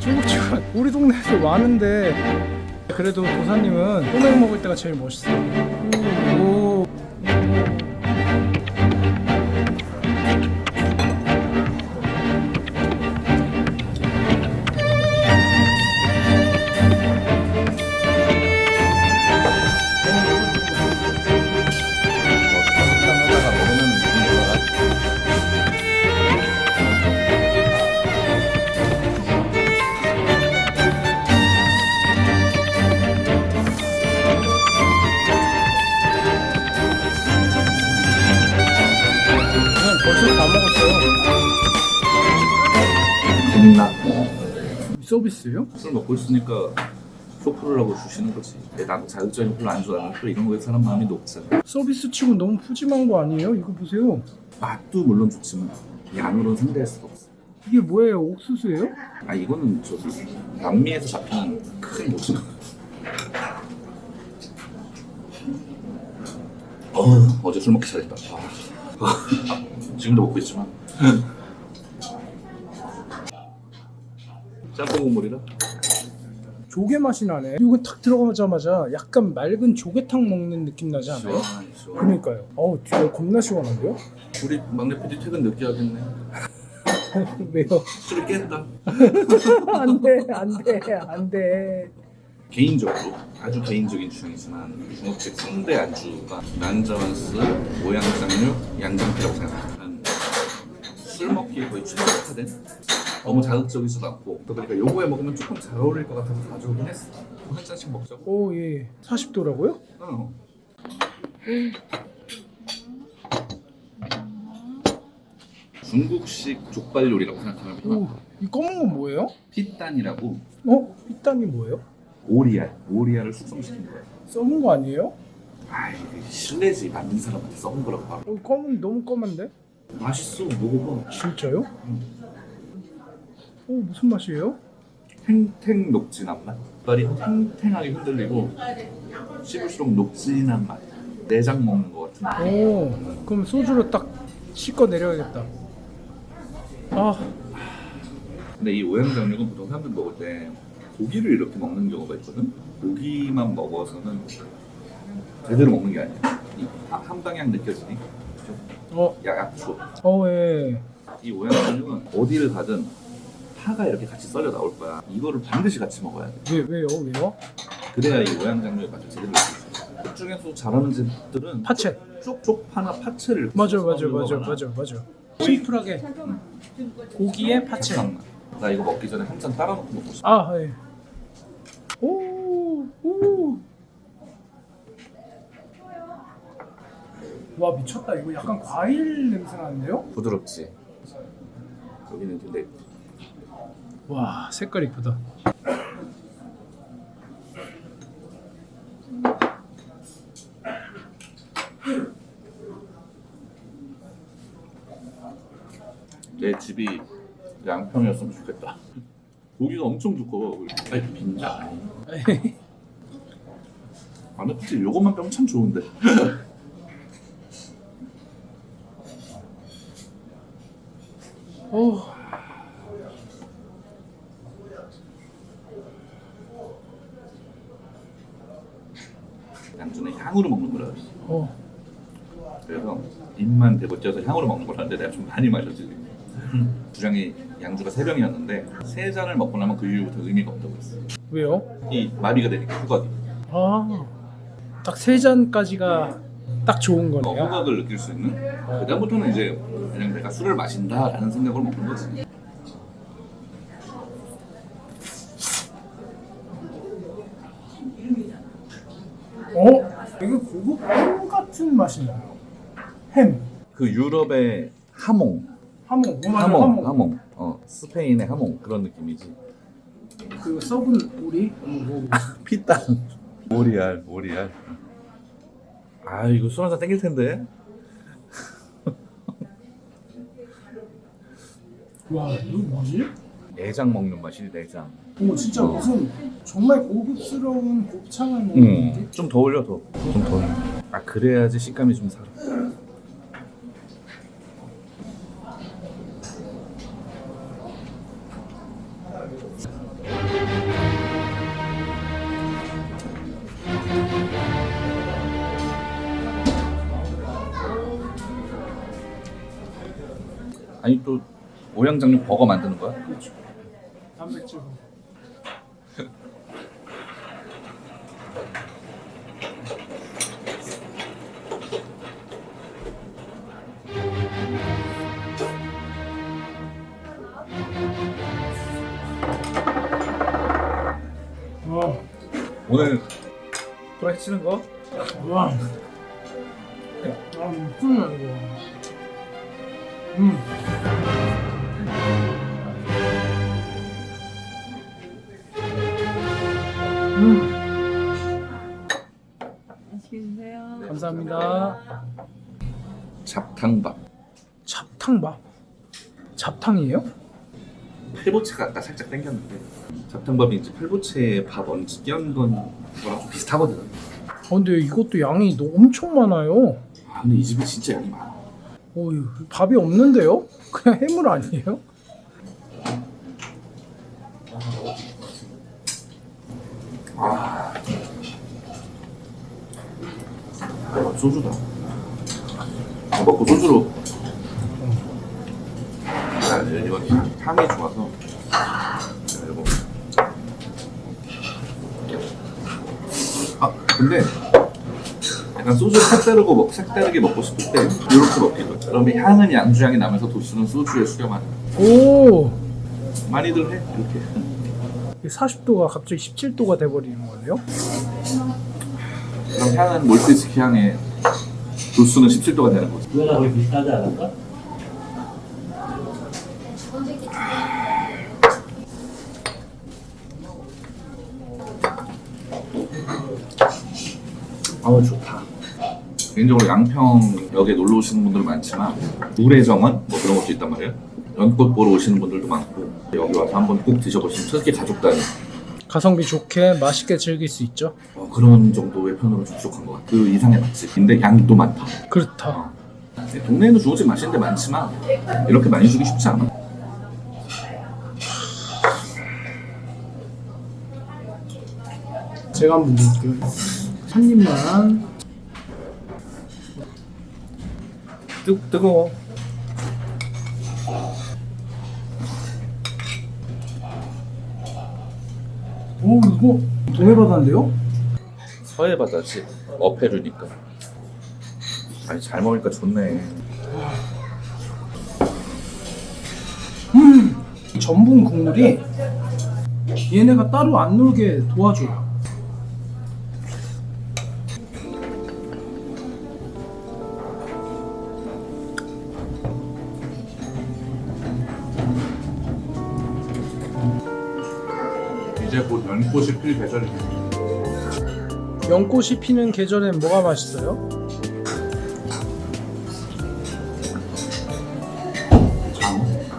중국집은 우리 동네에서 많은데 그래도 도사님은 꼬맥 먹을 때가 제일 멋있어. 오. 겁나 서비스요? 술 먹고 있으니까 쇼프를 하고 주시는 거지 나도 자극적인 거 별로 안 좋아하는 또 이런 거에 사람 마음이 높잖아 서비스 치고 너무 푸짐한 거 아니에요? 이거 보세요. 맛도 물론 좋지만 양으로는 상대할 수가 없어 이게 뭐예요? 옥수수예요? 아 이거는 저기 남미에서 잡히는 큰 오징어 어, 어제 술 먹기 잘했다 아, 지금도 먹고 있지만 짬뽕 국물이라 조개 맛이 나네. 이거 탁 들어가자마자 약간 맑은 조개탕 먹는 느낌 나지 않아요? 시원하네 그러니까요. 어우, 진짜 겁나 시원한데요? 우리 막내 PD 퇴근 늦게 하겠네 왜요? 술을 깬다 안 돼, 안 돼, 안 돼. 개인적으로 아주 개인적인 주장이지만 중국집 상대 안주가 난자완스, 모양장류, 양장피라고 생각합니다. 술 먹기에 거의 최적화된 너무 자극적이지도 않고 그러니까 요거에 먹으면 조금 잘 어울릴 것 같아서 가져오긴 했어. 한 잔씩 먹자고. 오, 예. 40도라고요? 어. 중국식 족발 요리라고 생각하면 오, 이 검은 건 뭐예요? 피단이라고 어? 삐땅이 뭐예요? 오리알, 오리알을 숙성시킨 거야. 썩은 거 아니에요? 아이 실례지 만든 사람한테 썩은 거라고 말해. 어, 검은 너무 검은데? 맛있어 먹어봐. 진짜요? 오, 무슨 맛이에요? 탱탱 녹진한 맛. 발이 탱탱하게 흔들리고 씹을수록 녹진한 맛. 내장 먹는 것 같은. 오, 그럼 소주로 딱 씻고 내려야겠다. 아, 근데 이 오양장육은 보통 사람들 먹을 때 고기를 이렇게 먹는 경우가 있거든. 고기만 먹어서는 제대로 먹는 게 아니야. 이 함방향 느껴지니? 어, 야, 약초. 어, 예. 이 오양장육은 어디를 가든 파가 이렇게 같이 썰려 나올 거야. 이거를 반드시 같이 먹어야 돼. 왜, 왜요? 왜요? 그래야 이 오양장육의 맛을 제대로 느낄 수 있어. 그 중에서 잘하는 집들은 파채. 쪽쪽 파나 파채를 맞아, 맞아, 맞아. 맞아, 맞아. 심플하게 고기에 파채. 잠깐만. 나 이거 먹기 전에 한잔 따라 놓고 먹고 싶어. 아, 예. 오, 와 미쳤다. 이거 약간 과일 냄새 나는데요? 부드럽지. 여기는 근데 와 색깔 이쁘다. 내 집이 양평이었으면 좋겠다. 고기가 엄청 두꺼워. 아니 빈자. 안에 솔직히 요것만 빼면 참 좋은데. 오, 양주는 향으로 먹는 거라. 어, 그래서 입만 대고 쪄서 향으로 먹는 거라는데 내가 좀 많이 마셨지. 주량이 양주가 세 병이었는데 세 잔을 먹고 나면 그 이후부터 의미가 없다고 했어. 왜요? 이 마비가 되니까 후각이. 아, 딱 세 잔까지가 딱 좋은 어, 거네요. 후각을 느낄 수 있는. 그 다음부터는 이제 그냥 내가 술을 마신다라는 생각으로 먹는 거지. 어? 이거 고급 햄 같은 맛이 나요. 햄, 그 유럽의 하몽, 하몽, 뭐 맞아, 하몽, 하몽. 하몽, 어 스페인의 하몽 그런 느낌이지. 그리고 썩은 오리. 음, 뭐, 피땅, 오리알, 오리알. 아 이거 술 한잔 땡길 텐데. 와, 이거 뭐지? 내장 먹는 맛이 내장. 오, 진짜 어. 무슨 정말 고급스러운 곱창을 먹는 음, 느낌? 좀더 올려 더. 좀 더. 아 그래야지 식감이 좀 살아. 아니 또 오양장육 버거 만드는 거야? 단백질. 와, 오늘 프라이 치는 거? 와, 아, 무슨이야 이거. 음. 음. 맛있게 드세요. 감사합니다. 잡탕밥. 잡탕밥. 잡탕이에요? 팔보채가 아까 살짝 땡겼는데 잡탕밥이 이제 팔보채에 밥 얹어 끼얹은 거랑 좀 비슷하거든. 아, 근데 이것도 양이 너무 엄청 많아요. 아 근데 이 집이 진짜 양이 많아. 어휴, 밥이 없는데요? 그냥 해물 아니에요? 아, 아 소주다. 밥 먹고 소주로. 아, 이건 향- 향이 좋아서. 이거. 아 근데 약간 소주 색다르고 먹, 색다르게 먹고 싶을 때 이렇게 먹기도 해. 그러면 향은 양주 향이 나면서 도수는 소주에 수렴하는. 오, 많이들 해 이렇게. 40도가 갑자기 17도가 돼버리는 거네요? 그럼 향은 몰티스키 향의 도수는 17도가 되는 거죠. 그거랑 거의 비슷하지 않을까? 아우 좋다. 개인적으로 양평역에 놀러 오시는 분들 많지만 물의 정원 뭐 그런 것도 있단 말이에요. 연꽃 보러 오시는 분들도 많고 여기 와서 한번 꼭 드셔보시면 특히 가족 단위 가성비 좋게 맛있게 즐길 수 있죠. 어, 그런 정도의 편으로 촉촉한 것 같아요. 그 이상의 맛집인데 양이 또 많다. 그렇다. 동네에는 중국집 맛있는 데 많지만 이렇게 많이 주기 쉽지 않아. 제가 한번 먹을게요. 한 입만. 뜨, 뜨거워. 오, 이거 동해바다인데요? 서해 바다지 어패류니까. 아니 잘 먹으니까 좋네. 전분 국물이 얘네가 따로 안 놀게 도와줘요. 이제 곧 연꽃이 필 계절이네. 연꽃이 피는 계절엔 뭐가 맛있어요?